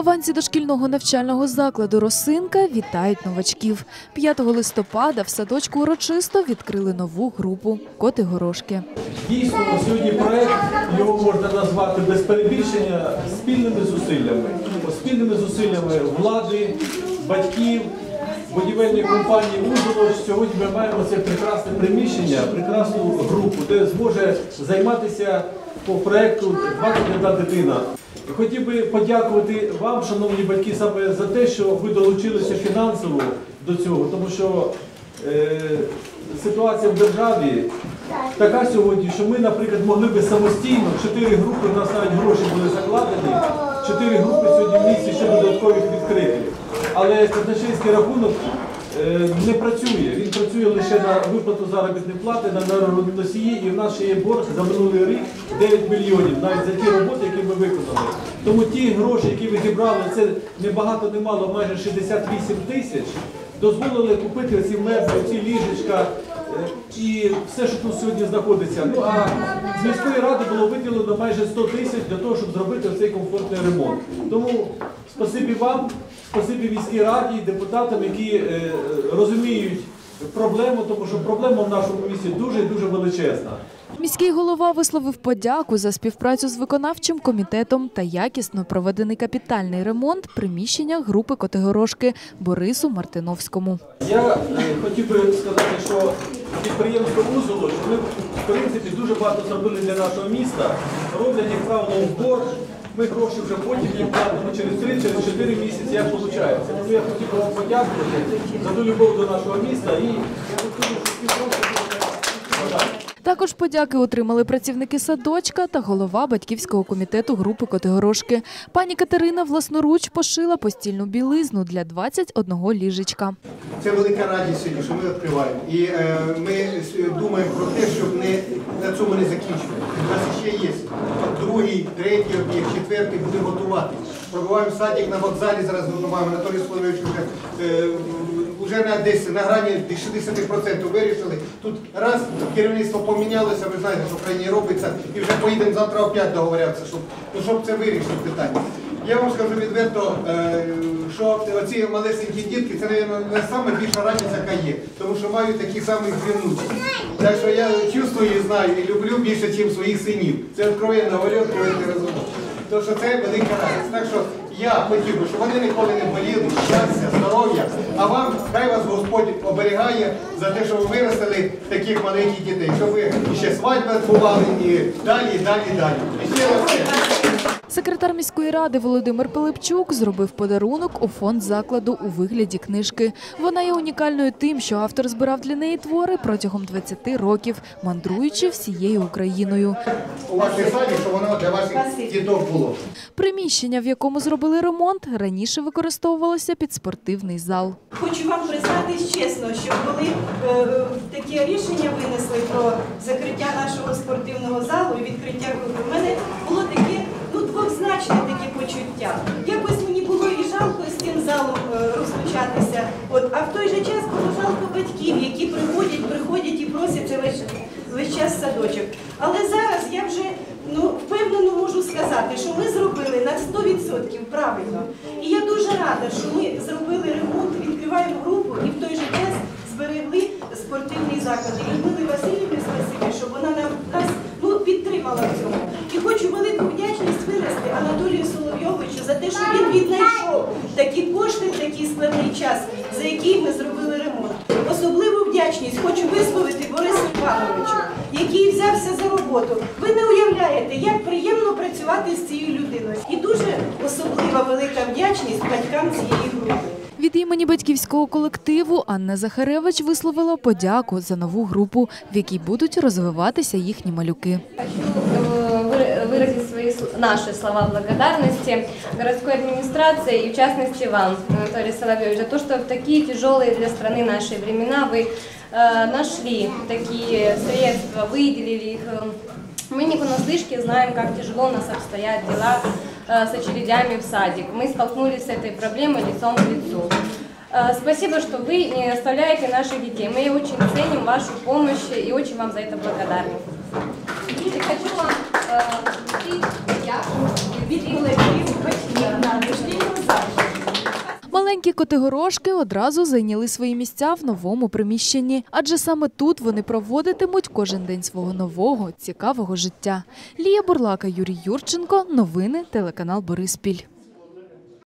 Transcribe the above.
Вихованці дошкільного навчального закладу Росинка вітають новачків. 5 листопада в садочку урочисто відкрили нову групу Коти Горошки. Дійсно, сьогодні проект його можна назвати без перебільшення спільними зусиллями. Спільними зусиллями влади, батьків, будівельної компанії «Ужгород». Сьогодні ми маємо це прекрасне приміщення, прекрасну групу, де зможе займатися по проекту 21 дитина. Хотів би подякувати вам, шановні батьки, саме за те, що ви долучилися фінансово до цього, тому що е, ситуація в державі така сьогодні, що ми, наприклад, могли би самостійно, чотири групи, у нас навіть гроші були закладені, чотири групи сьогодні в місті ще відкриті. Але казначейський рахунок е, не працює. Він працює лише на виплату заробітної плати, на носії, і в нас ще є борг за минулий рік 9 мільйонів, навіть за ті роботи, які ми виконали. Тому ті гроші, які ви зібрали, це не багато, не мало, майже 68 тисяч, дозволили купити ці меблі, ці ліжечка і все, що тут сьогодні знаходиться. Ну а з міської ради було виділено майже 100 тисяч для того, щоб зробити цей комфортний ремонт. Тому спасибі вам, спасибі міській раді, депутатам, які е, розуміють проблему, тому що проблема в нашому місті дуже і дуже величезна. Міський голова висловив подяку за співпрацю з виконавчим комітетом та якісно проведений капітальний ремонт приміщення групи Котигорошки Борису Мартиновському. Я е, хотів би сказати, що підприємство «Узоло», що ми в принципі дуже багато зробили для нашого міста, роблять, як правило, в борг. Ми гроші вже потім їм платимо через 3, через 4 місяці, як виходить. Тому я хотів би вам подякувати за ту любов до нашого міста і я хотів, що співпраця буде. Також подяки отримали працівники садочка та голова батьківського комітету групи Котигорошки. Пані Катерина власноруч пошила постільну білизну для 21 ліжечка. Це велика радість сьогодні, що ми відкриваємо. І е, ми думаємо про те, щоб не, на цьому не закінчувати. У нас ще є другий, третій об'єкт, четвертий буде готувати. Пробуваємо садик на вокзалі, зараз. Анатолій Соловійович е, вже на десь на грані 60% вирішили. Тут раз керівництво помінялося, ви знаєте, що в країні робиться, і вже поїдемо завтра опять договорятися, щоб, ну, щоб це вирішити питання. Я вам скажу відверто, е, що оці малесенькі дітки, це, найбільша радість, яка є. Тому що маю такі самих внучок. Так що я чувствую і знаю, і люблю більше, ніж своїх синів. Це откровенно говорю, откровенно розумію. Тому що це велика радість. Так що я хотів би, щоб вони ніколи не боліли, щастя, здоров'я. А вам, хай вас Господь оберігає за те, що ви виростили таких маленьких дітей, щоб ви ще свадьби відбували і далі, і далі, і далі. І ще раз. Секретар міської ради Володимир Пилипчук зробив подарунок у фонд закладу у вигляді книжки. Вона є унікальною тим, що автор збирав для неї твори протягом 20 років, мандруючи всією Україною. у вашій саді, щоб воно для ваших діток було. Приміщення, в якому зробили ремонт, раніше використовувалося під спортивний зал. Хочу вам признатись чесно, що коли е, таке рішення винесли про закриття нашого спортивного залу і відкриття групи, в мене було таке двозначне таке почуття. Якось мені було і жалко з цим залом е, розлучатися. От, а в той же час було жалко батьків, які приходять, приходять і просяться весь, весь час садочок. Але зараз я вже ну, впевнено можу сказати, що ми зробили на 100% правильно. І я дуже рада, що ми зробили ремонт, відкриваємо групу і в той же час зберегли спортивний заклад. І Людмилі Васильівні спасибі, що вона нам нас ну, підтримала в цьому. І хочу велику вдячність винести Анатолію Соловйовичу за те, що він віднайшов такі кошти в такий складний час, за який ми зробили ремонт. Особливу вдячність хочу висловити Борису Івановичу, який взявся за роботу. Ви не уявляєте, як приємно працювати з цією людиною. І дуже особлива велика вдячність батькам цієї групи. Від імені батьківського колективу Анна Захаревич висловила подяку за нову групу, в якій будуть розвиватися їхні малюки. э, выра- выразить свои сл- наши слова благодарности городской администрации и в частности вам, Анатолий Соловьевич, за то, что в такие тяжелые для страны наши времена вы э, нашли такие средства, выделили их. Э, Мы не понаслышке знаем, как тяжело у нас обстоят дела э, с очередями в садик. Мы столкнулись с этой проблемой лицом к лицу. Э, Спасибо, что вы не оставляете наших детей. Мы очень ценим вашу помощь и очень вам за это благодарны. И хочу вам Маленькі котигорошки одразу зайняли свої місця в новому приміщенні, адже саме тут вони проводитимуть кожен день свого нового цікавого життя. Лія Бурлака, Юрій Юрченко. Новини телеканал Бориспіль.